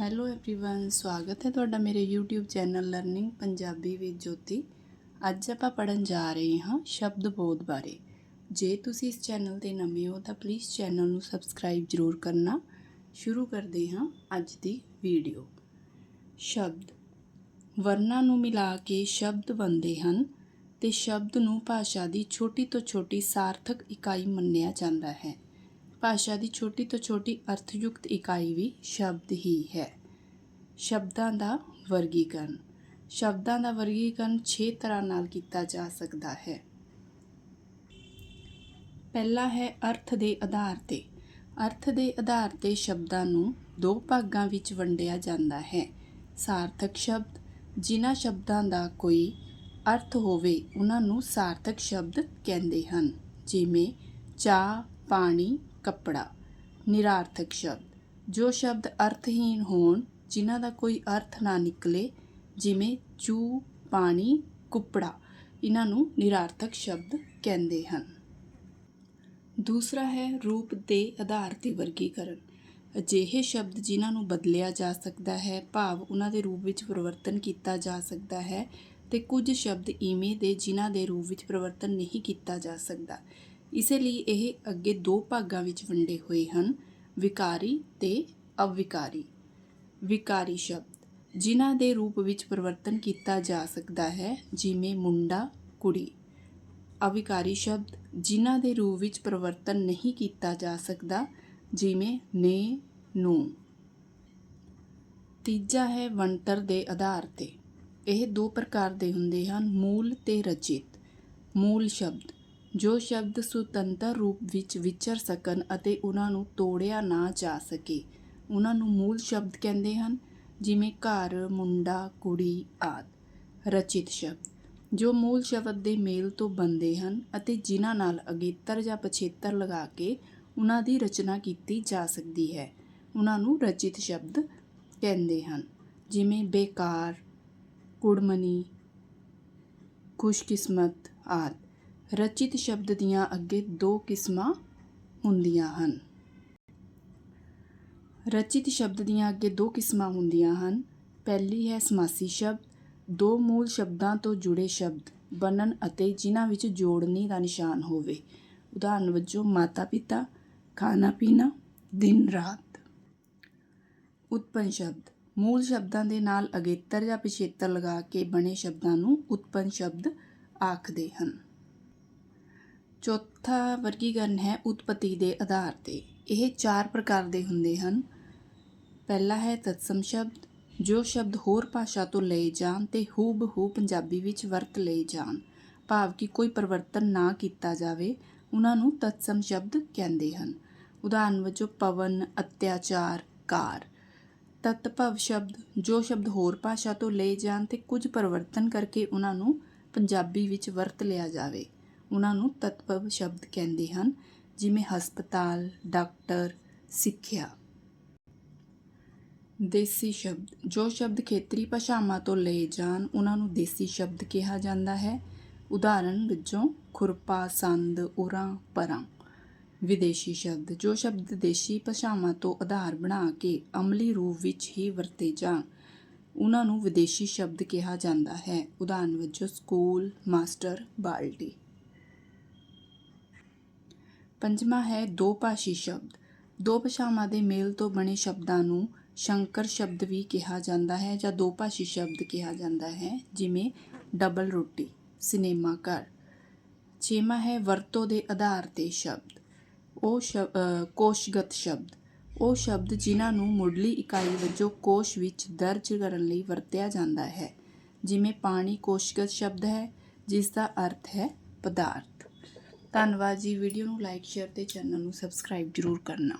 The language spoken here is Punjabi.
ਹੈਲੋ एवरीवन ਸਵਾਗਤ ਹੈ ਤੁਹਾਡਾ ਮੇਰੇ YouTube channel learning Punjabi with Jyoti ਅੱਜ ਆਪਾਂ ਪੜਨ ਜਾ ਰਹੇ ਹਾਂ ਸ਼ਬਦ ਬੋਧ ਬਾਰੇ ਜੇ ਤੁਸੀਂ ਇਸ ਚੈਨਲ ਤੇ ਨਵੇਂ ਹੋ ਤਾਂ ਪਲੀਜ਼ ਚੈਨਲ ਨੂੰ ਸਬਸਕ੍ਰਾਈਬ ਜ਼ਰੂਰ ਕਰਨਾ ਸ਼ੁਰੂ ਕਰਦੇ ਹਾਂ ਅੱਜ ਦੀ ਵੀਡੀਓ ਸ਼ਬਦ ਵਰਣਾਂ ਨੂੰ ਮਿਲਾ ਕੇ ਸ਼ਬਦ ਬਣਦੇ ਹਨ ਤੇ ਸ਼ਬਦ ਨੂੰ ਭਾਸ਼ਾ ਦੀ ਛੋਟੀ ਤੋਂ ਛੋਟੀ ਸਾਰਥਕ ਇਕਾਈ ਮੰਨਿਆ ਜਾਂਦਾ ਹੈ ਭਾਸ਼ਾ ਦੀ ਛੋਟੀ ਤੋਂ ਛੋਟੀ ਅਰਥਯੁਕਤ ਇਕਾਈ ਵੀ ਸ਼ਬਦ ਹੀ ਹੈ। ਸ਼ਬਦਾਂ ਦਾ ਵਰਗੀਕਰਨ। ਸ਼ਬਦਾਂ ਦਾ ਵਰਗੀਕਰਨ 6 ਤਰ੍ਹਾਂ ਨਾਲ ਕੀਤਾ ਜਾ ਸਕਦਾ ਹੈ। ਪਹਿਲਾ ਹੈ ਅਰਥ ਦੇ ਆਧਾਰ ਤੇ। ਅਰਥ ਦੇ ਆਧਾਰ ਤੇ ਸ਼ਬਦਾਂ ਨੂੰ ਦੋ ਭਾਗਾਂ ਵਿੱਚ ਵੰਡਿਆ ਜਾਂਦਾ ਹੈ। ਸਾਰਥਕ ਸ਼ਬਦ, ਜਿਨ੍ਹਾਂ ਸ਼ਬਦਾਂ ਦਾ ਕੋਈ ਅਰਥ ਹੋਵੇ ਉਹਨਾਂ ਨੂੰ ਸਾਰਥਕ ਸ਼ਬਦ ਕਹਿੰਦੇ ਹਨ। ਜਿਵੇਂ ਚਾਹ, ਪਾਣੀ ਕੱਪੜਾ, ਨਿਰਾਰਥਕ ਸ਼ਬਦ। ਜੋ ਸ਼ਬਦ ਅਰਥਹੀਨ ਹੋਣ, ਜਿਨ੍ਹਾਂ ਦਾ ਕੋਈ ਅਰਥ ਨਾ ਨਿਕਲੇ, ਜਿਵੇਂ ਚੂ, ਪਾਣੀ, ਕੁੱਪੜਾ ਇਹਨਾਂ ਨੂੰ ਨਿਰਾਰਥਕ ਸ਼ਬਦ ਕਹਿੰਦੇ ਹਨ। ਦੂਸਰਾ ਹੈ ਰੂਪ ਦੇ ਆਧਾਰ ਤੇ ਵਰਗੀਕਰਨ। ਅਜਿਹੇ ਸ਼ਬਦ ਜਿਨ੍ਹਾਂ ਨੂੰ ਬਦਲਿਆ ਜਾ ਸਕਦਾ ਹੈ, ਭਾਵ ਉਹਨਾਂ ਦੇ ਰੂਪ ਵਿੱਚ ਪਰਿਵਰਤਨ ਕੀਤਾ ਜਾ ਸਕਦਾ ਹੈ ਤੇ ਕੁਝ ਸ਼ਬਦ ਇਵੇਂ ਦੇ ਜਿਨ੍ਹਾਂ ਦੇ ਰੂਪ ਵਿੱਚ ਪਰਿਵਰਤਨ ਨਹੀਂ ਕੀਤਾ ਜਾ ਸਕਦਾ। ਇਸੇ ਲਈ ਇਹ ਅੱਗੇ ਦੋ ਭਾਗਾਂ ਵਿੱਚ ਵੰਡੇ ਹੋਏ ਹਨ, ਵਿਕਾਰੀ ਤੇ ਅਵਿਕਾਰੀ। ਵਿਕਾਰੀ ਸ਼ਬਦ, ਜਿਨ੍ਹਾਂ ਦੇ ਰੂਪ ਵਿੱਚ ਪਰਿਵਰਤਨ ਕੀਤਾ ਜਾ ਸਕਦਾ ਹੈ, ਜਿਵੇਂ ਮੁੰਡਾ, ਕੁੜੀ। ਅਵਿਕਾਰੀ ਸ਼ਬਦ, ਜਿਨ੍ਹਾਂ ਦੇ ਰੂਪ ਵਿੱਚ ਪਰਿਵਰਤਨ ਨਹੀਂ ਕੀਤਾ ਜਾ ਸਕਦਾ, ਜਿਵੇਂ ਨੇ, ਨੂੰ। ਤੀਜਾ ਹੈ ਵੰਤਰ ਦੇ ਆਧਾਰ ਤੇ। ਇਹ ਦੋ ਪ੍ਰਕਾਰ ਦੇ ਹੁੰਦੇ ਹਨ, ਮੂਲ ਤੇ ਰਚਿਤ। ਮੂਲ ਸ਼ਬਦ ਜੋ ਸ਼ਬਦ ਸੁਤੰਤਰ ਰੂਪ ਵਿੱਚ ਵਿਚਰ ਸਕਣ ਅਤੇ ਉਹਨਾਂ ਨੂੰ ਤੋੜਿਆ ਨਾ ਜਾ ਸਕੇ। ਉਹਨਾਂ ਨੂੰ ਮੂਲ ਸ਼ਬਦ ਕਹਿੰਦੇ ਹਨ, ਜਿਵੇਂ ਘਰ, ਮੁੰਡਾ, ਕੁੜੀ ਆਦਿ। ਰਚਿਤ ਸ਼ਬਦ। ਜੋ ਮੂਲ ਸ਼ਬਦ ਦੇ ਮੇਲ ਤੋਂ ਬਣਦੇ ਹਨ ਅਤੇ ਜਿਨ੍ਹਾਂ ਨਾਲ ਅਗੇਤਰ ਜਾਂ ਪਛੇਤਰ ਲਗਾ ਕੇ ਉਹਨਾਂ ਦੀ ਰਚਨਾ ਕੀਤੀ ਜਾ ਸਕਦੀ ਹੈ, ਉਹਨਾਂ ਨੂੰ ਰਚਿਤ ਸ਼ਬਦ ਕਹਿੰਦੇ ਹਨ। ਜਿਵੇਂ ਬੇਕਾਰ, ਕੁੜਮਣੀ, ਖੁਸ਼ਕਿਸਮਤ ਆਦਿ। ਰਚਿਤ ਸ਼ਬਦ ਦੀਆਂ ਅੱਗੇ ਦੋ ਕਿਸਮਾਂ ਹੁੰਦੀਆਂ ਹਨ। ਰਚਿਤ ਸ਼ਬਦ ਦੀਆਂ ਅੱਗੇ ਦੋ ਕਿਸਮਾਂ ਹੁੰਦੀਆਂ ਹਨ। ਪਹਿਲੀ ਹੈ ਸਮਾਸੀ ਸ਼ਬਦ। ਦੋ ਮੂਲ ਸ਼ਬਦਾਂ ਤੋਂ ਜੁੜੇ ਸ਼ਬਦ ਬਣਨ ਅਤੇ ਜਿਨ੍ਹਾਂ ਵਿੱਚ ਜੋੜਨੀ ਦਾ ਨਿਸ਼ਾਨ ਹੋਵੇ। ਉਦਾਹਰਨ ਵਜੋਂ ਮਾਤਾ ਪਿਤਾ ਖਾਣਾ ਪੀਣਾ ਦਿਨ ਰਾਤ। ਉਤਪੰਨ ਸ਼ਬਦ ਮੂਲ ਸ਼ਬਦਾਂ ਦੇ ਨਾਲ ਅਗੇਤਰ ਜਾਂ ਪਿਛੇਤਰ ਲਗਾ ਕੇ ਬਣੇ ਸ਼ਬਦਾਂ ਨੂੰ ਉਤਪੰਨ ਸ਼ਬਦ ਆਖਦੇ ਹਨ। ਚੌਥਾ ਵਰਗੀਕਰਨ ਹੈ ਉਤਪਤੀ ਦੇ ਆਧਾਰ ਤੇ। ਇਹ ਚਾਰ ਪ੍ਰਕਾਰ ਦੇ ਹੁੰਦੇ ਹਨ। ਪਹਿਲਾ ਹੈ ਤਤਸਮ ਸ਼ਬਦ, ਜੋ ਸ਼ਬਦ ਹੋਰ ਭਾਸ਼ਾ ਤੋਂ ਲਏ ਜਾਣ ਤੇ ਹੂਬਹੂ ਪੰਜਾਬੀ ਵਿੱਚ ਵਰਤ ਲਏ ਜਾਣ। ਭਾਵ ਕਿ ਕੋਈ ਪਰਿਵਰਤਨ ਨਾ ਕੀਤਾ ਜਾਵੇ, ਉਹਨਾਂ ਨੂੰ ਤਤਸਮ ਸ਼ਬਦ ਕਹਿੰਦੇ ਹਨ। ਉਦਾਹਰਨ ਵਜੋਂ, ਪਵਨ, ਅਤਿਆਚਾਰ, ਕਾਰ। ਤਤਭਵ ਸ਼ਬਦ, ਜੋ ਸ਼ਬਦ ਹੋਰ ਭਾਸ਼ਾ ਤੋਂ ਲਏ ਜਾਣ ਤੇ ਕੁਝ ਪਰਿਵਰਤਨ ਕਰਕੇ ਉਹਨਾਂ ਨੂੰ ਪੰਜਾਬੀ ਵਿੱਚ ਵਰਤ ਲਿਆ ਜਾਵੇ। ਉਹਨਾਂ ਨੂੰ ਤਤਪਵ ਸ਼ਬਦ ਕਹਿੰਦੇ ਹਨ, ਜਿਵੇਂ ਹਸਪਤਾਲ, ਡਾਕਟਰ, ਸਿੱਖਿਆ। ਦੇਸੀ ਸ਼ਬਦ, ਜੋ ਸ਼ਬਦ ਖੇਤਰੀ ਭਾਸ਼ਾਵਾਂ ਤੋਂ ਲਏ ਜਾਣ, ਉਹਨਾਂ ਨੂੰ ਦੇਸੀ ਸ਼ਬਦ ਕਿਹਾ ਜਾਂਦਾ ਹੈ। ਉਦਾਹਰਨ ਵਜੋਂ ਖੁਰਪਾ, ਸੰਦ, ਉਰਾਂ, ਪਰਾਂ। ਵਿਦੇਸ਼ੀ ਸ਼ਬਦ, ਜੋ ਸ਼ਬਦ ਦੇਸ਼ੀ ਭਾਸ਼ਾਵਾਂ ਤੋਂ ਆਧਾਰ ਬਣਾ ਕੇ ਅਮਲੀ ਰੂਪ ਵਿੱਚ ਹੀ ਵਰਤੇ ਜਾਣ, ਉਹਨਾਂ ਨੂੰ ਵਿਦੇਸ਼ੀ ਸ਼ਬਦ ਕਿਹਾ ਜਾਂਦਾ ਹੈ। ਉਦਾਹਰਨ ਵਜੋਂ, ਸਕੂਲ, ਮਾਸਟਰ, ਬਾਲਟੀ। ਪੰਜਵਾਂ ਹੈ ਦੋ ਭਾਸ਼ੀ ਸ਼ਬਦ। ਦੋ ਭਾਸ਼ਾਵਾਂ ਦੇ ਮੇਲ ਤੋਂ ਬਣੇ ਸ਼ਬਦਾਂ ਨੂੰ ਸ਼ੰਕਰ ਸ਼ਬਦ ਵੀ ਕਿਹਾ ਜਾਂਦਾ ਹੈ ਜਾਂ ਦੋ ਭਾਸ਼ੀ ਸ਼ਬਦ ਕਿਹਾ ਜਾਂਦਾ ਹੈ, ਜਿਵੇਂ ਡਬਲ ਰੋਟੀ, ਸਿਨੇਮਾ ਘਰ। ਛੇਵਾਂ ਹੈ ਵਰਤੋਂ ਦੇ ਆਧਾਰ ਤੇ ਸ਼ਬਦ। ਉਹ ਕੋਸ਼ਗਤ ਸ਼ਬਦ। ਉਹ ਸ਼ਬਦ ਜਿਨ੍ਹਾਂ ਨੂੰ ਮੁੱਢਲੀ ਇਕਾਈ ਵਜੋਂ ਕੋਸ਼ ਵਿੱਚ ਦਰਜ ਕਰਨ ਲਈ ਵਰਤਿਆ ਜਾਂਦਾ ਹੈ, ਜਿਵੇਂ ਪਾਣੀ ਕੋਸ਼ਗਤ ਸ਼ਬਦ ਹੈ, ਜਿਸ ਦਾ ਅਰਥ ਹੈ ਪਦਾਰਥ। ਧੰਨਵਾਦ ਜੀ। ਵੀਡੀਓ ਨੂੰ ਲਾਈਕ ਸ਼ੇਅਰ ਤੇ ਚੈਨਲ ਨੂੰ ਸਬਸਕ੍ਰਾਈਬ ਜ਼ਰੂਰ ਕਰਨਾ।